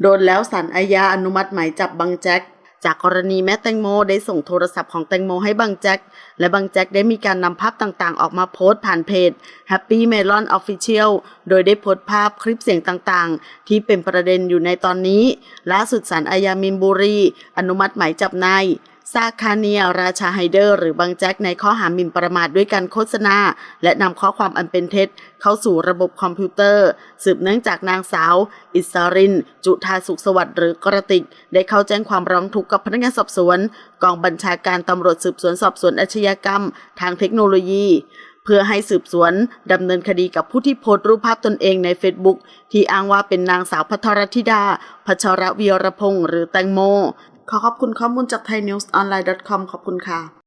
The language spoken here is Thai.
โดนแล้วศาลอาญาอนุมัติหมายจับบังแจ็คจากกรณีแม่แตงโมได้ส่งโทรศัพท์ของแตงโมให้บังแจ็คและบังแจ็คได้มีการนำภาพต่างๆ ออกมาโพสต์ผ่านเพจ Happy Melon Official โดยได้โพสต์ภาพคลิปเสียงต่างๆ ที่เป็นประเด็นอยู่ในตอนนี้ล่าสุดสารอาญามินบุรี อนุมัติหมายจับนาย ซาคาเนีย ราชาไฮเดอร์ หรือบังแจ็คในข้อหาหมิ่นประมาทด้วยการโฆษณา และนำข้อความอันเป็นเท็จ เข้าสู่ระบบคอมพิวเตอร์ สืบเนื่องจากนางสาว อิสริน จุธาสุขสวัสดิ์หรือกระติก ได้เข้าแจ้งความร้องทุกข์กับพนักงานสอบสวน กองบัญชาการตำรวจสืบสวนสอบสวนอาชญากรรม ทางเทคโนโลยีเพื่อให้สืบสวนดำเนินคดีกับผู้ที่โพสต์รูปภาพตนเองในเฟซบุ๊กที่อ้างว่าเป็นนางสาวพัทรธิดา พัชรวีรพงษ์หรือแตงโม ขอขอบคุณข้อมูลจากไทยนิวส์ออนไลน์ .com ขอบคุณค่ะ